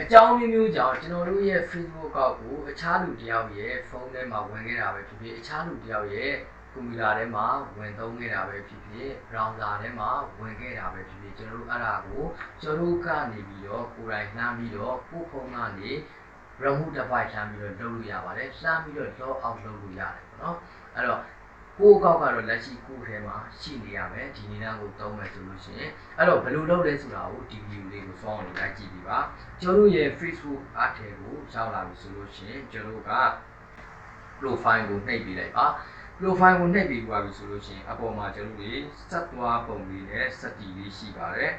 အကြောင်းမျိုးမျိုးကြောင့်ကျွန်တော်တို့ရဲ့ Facebook အကောင့်ကိုအခြားလူတစ်ယောက်ရဲ့ဖုန်းထဲမှာဝင်ခဲ့တာပဲဖြစ်ဖြစ်အခြားလူတစ်ယောက်ရဲ့ကွန်ပျူတာထဲမှာဝင်သုံးခဲ့တာပဲဖြစ်ဖြစ် browser ထဲမှာဝင်ခဲ့တာပဲဖြစ်ဖြစ်ကျွန်တော်တို့အဲ့ဒါကိုကျွန်တော်တို့ကနေပြီးတော့ကိုယ်တိုင်နှမ်းပြီးတော့ကိုယ့်ဖုန်းကနေ remove device လှမ်းပြီးတော့လုပ်လို့ရပါတယ်လှမ်းပြီးတော့ log out လုပ်လို့ရတယ်ပေါ့နော်အဲ့တော့ ကိုယ့်အကောက်ကတော့လက်ရှိကိုယ့်ထဲမှာရှိနေရမယ်ဒီနည်းလမ်းကိုသုံးမယ်ဆိုလို့ရှိရင်အဲ့တော့ဘယ်လိုလုပ်လဲဆိုတာကိုဒီ video လေးကိုစောင်းအောင်လိုက်ကြည့်ပြီးပါကျွန်တော်တို့ရဲ့ Facebook အထည်ကိုရောက်လာပြီဆိုလို့ရှိရင်ကျွန်တော်တို့က profile ကိုနှိပ်ပေးလိုက်ပါ profile ကိုနှိပ်ပြီးသွားပြီဆိုလို့ရှိရင်အပေါ်မှာကျွန်တော်တို့ဆက်သွားပုံလေးနဲ့စက်တီလေးရှိပါတယ်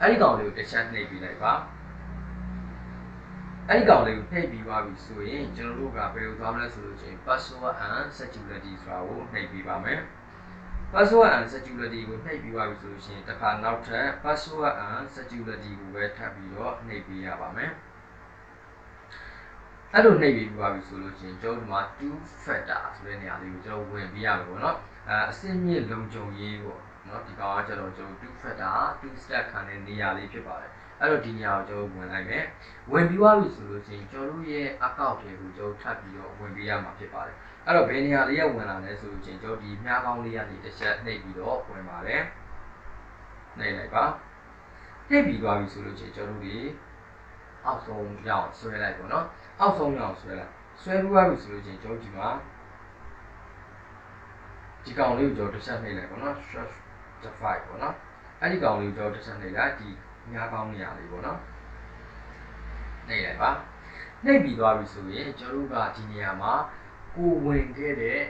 အဲ့ဒီကောင်လေးကိုတစ်ချက်နှိပ်ပေးလိုက်ပါ အဲ့ဒီကောင်လေးကိုနှိပ်ပြီးသွားပြီဆိုရင်ကျွန်တော်တို့ကဘယ်လိုသွားမလဲဆိုလို့ရှိရင် password and security ဆိုတာကိုနှိပ်ပေးပါမယ် password and security ကိုနှိပ်ပြီးသွားပြီဆိုလို့ရှိရင်တစ်ခါနောက်ထပ် password and security ကိုပဲထပ်ပြီးတော့နှိပ်ပေးရပါမယ်အဲ့လိုနှိပ်ပြီးသွားပြီဆိုလို့ရှိရင်ကျွန်တော်တို့ဒီမှာ two factor ဆိုတဲ့နေရာလေးကိုကျွန်တော်ဝင်ပြရမယ်ပေါ့နော်အဲအစစ်မြင့်လုံခြုံရေးပေါ့ နော်ဒီကောင်ကကျွန်တော်ကျွန်တော် two factor two step ခံတဲ့နေရာလေးဖြစ်ပါတယ်အဲ့တော့ဒီနေရာကိုကျွန်တော်ဝင်လိုက်မယ်ဝင်ပြီးသွားပြီဆိုလို့ရှိရင်ကျွန်တော်တို့ရဲ့ account တွေကိုကျွန်တော်ထပ်ပြီးတော့ဝင်ပေးရမှာဖြစ်ပါတယ်အဲ့တော့ဘယ်နေရာလေးကဝင်လာလဲဆိုလို့ရှိရင်ကျွန်တော်ဒီမြားကောင်းလေးကနေတစ်ချက်နှိပ်ပြီးတော့ဝင်ပါတယ်နှိပ်လိုက်ပါနှိပ်ပြီးသွားပြီဆိုလို့ရှိရင်ကျွန်တော်တို့ဒီအောက်ဆုံးရောက်ဆွဲလိုက်ပေါ့နော်အောက်ဆုံးရောက်ဆွဲလိုက်ဆွဲပြီးသွားပြီဆိုလို့ရှိရင်ကျွန်တော်ဒီမှာဒီကောင်လေးကိုကျွန်တော်တစ်ချက်နှိပ်လိုက်ပေါ့နော် stretch the file ပေါ့နော်အဲ့ဒီကောင်လေးကိုကျွန်တော်တစ်ချက်နှိပ်လိုက်ဒီမြားကောင်းနေရာလေးပေါ့နော်နှိပ်လိုက်ပါနှိပ်ပြီးသွားပြီဆိုရင်ကျွန်တော်တို့ကဒီနေရာမှာကိုဝင်ခဲ့တဲ့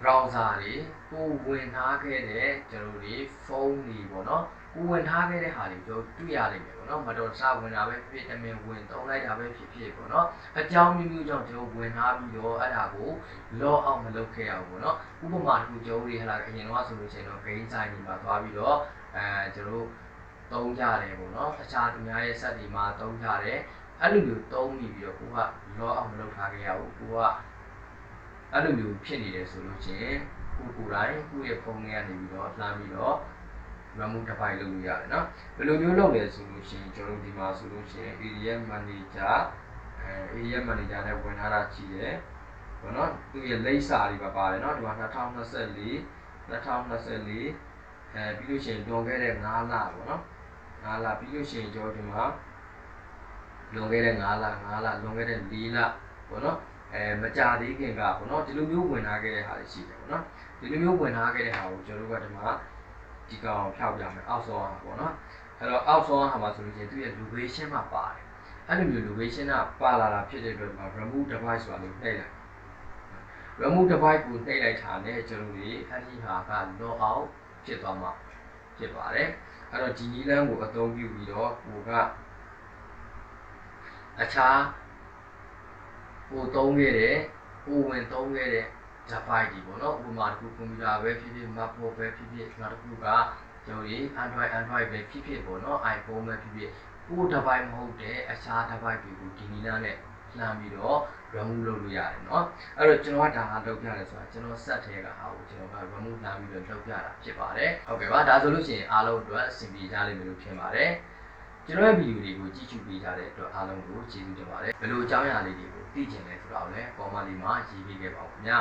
browser တွေကိုဝင်ထားခဲ့တဲ့ကျွန်တော်တို့ဒီဖုန်းတွေပေါ့နော်ကိုဝင်ထားခဲ့တဲ့ဟာတွေကျွန်တော်တွေ့ရလိမ့်မယ်ပေါ့နော်မတော်တဆဝင်တာပဲဖြစ်ဖြစ်အမြင်ဝင်သုံးလိုက်တာပဲဖြစ်ဖြစ်ပေါ့နော်အကြောင်းမျိုးမျိုးကြောင့်ကျွန်တော်ဝင်ထားပြီးတော့အဲ့ဒါကို log out မလုပ်ခဲ့ရဘူးပေါ့နော်ဥပမာတစ်ခုကျွန်တော်တို့ဟလာအရင်တော့ဆိုလို့ရှိရင်တော့ gain sign တွေမှာသွားပြီးတော့အဲကျွန်တော်တို့သုံးကြတယ်ပေါ့နော်အခြားသူများရဲ့ set တွေမှာသုံးကြတယ်အဲ့လိုမျိုးသုံးပြီးပြီးတော့ကိုက log out မလုပ်ထားခဲ့ရဘူးကိုက အဲ့လိုမျိုးဖြစ်နေတယ်ဆိုလို့ချင်းကိုကိုယ်တိုင်ကိုယ့်ရဲ့ဖုန်းထဲကနေပြီးတော့လှမ်းပြီးတော့ remove device လုပ်လို့ရတယ်နော်ဘယ်လိုမျိုးလုပ်လဲဆိုလို့ရှိရင်ကျွန်တော်တို့ဒီမှာဆိုလို့ရှိရင် area manager အဲ area manager နဲ့ဝင်ထားတာကြည့်တယ်ဘောနော်သူရဲ့လိပ်စာတွေပါပါတယ်နော်ဒီမှာ2024 2024အဲပြီးလို့ရှိရင်လွန်ခဲ့တဲ့9လပေါ့နော်9လပြီးလို့ရှိရင်ကျွန်တော်ဒီမှာလွန်ခဲ့တဲ့9လ9လလွန်ခဲ့တဲ့4လပေါ့နော် အဲမကြသေးခင်ကပေါ့နော်ဒီလိုမျိုးဝင်ထားခဲ့တဲ့ဟာတွေရှိတယ်ပေါ့နော်ဒီလိုမျိုးဝင်ထားခဲ့တဲ့ဟာကိုကျွန်တော်တို့ကဒီမှာဒီကောင်ဖြောက်ပြမယ်အောက်ဆုံးဟာပေါ့နော်အဲ့တော့အောက်ဆုံးဟာမှာဆိုလို့ရှိရင်သူရဲ့ location မှာပါတယ်အဲ့လိုမျိုး location ကပါလာတာဖြစ်တဲ့အတွက်မှာ remove device ဆိုတာလို့နှိပ်လိုက် remove device ကိုနှိပ်လိုက်တာနဲ့ကျွန်တော်တို့အဲ့ဒီဟာက log out ဖြစ်သွားမှာဖြစ်ပါတယ်အဲ့တော့ဒီနည်းလမ်းကိုအသုံးပြုပြီးတော့ကိုကအခြား ကိုသုံးခဲ့တဲ့ကိုဝင်သုံးခဲ့တဲ့ device ဒီပေါ့နော်ဥပမာတစ်ခုကွန်ပျူတာပဲဖြစ်ဖြစ် MacBook ပဲဖြစ်ဖြစ်နောက်တစ်ခုကကျွန်တော်ဒီ Android Android ပဲဖြစ်ဖြစ်ပေါ့နော် iPhone ပဲဖြစ်ဖြစ်ကို device မဟုတ်တဲ့အခြား device တွေကိုဒီနည်းလမ်းနဲ့လှမ်းပြီးတော့ remove လုပ်လို့ရတယ်เนาะအဲ့တော့ကျွန်တော်ကဒါဟာလုပ်ပြတယ်ဆိုတာကျွန်တော် set ထဲကဟာကိုကျွန်တော်က remove လှမ်းပြီးတော့လုပ်ပြတာဖြစ်ပါတယ်ဟုတ်ကဲ့ပါဒါဆိုလို့ရှိရင်အားလုံးအတွက်အဆင်ပြေကြလိမ့်မယ်လို့ထင်ပါတယ် ကျွန်တော်ရဲ့ဗီဒီယိုတွေကိုကြည့်ရှုပေးကြတဲ့အတွက်အားလုံးကိုကျေးဇူးတင်ပါတယ်ဘယ်လိုအကြောင်းအရာလေးတွေကိုသိချင်လဲဆိုတာကိုလည်း comment လေးမှာရေးပေးခဲ့ပါဦးခင်ဗျာ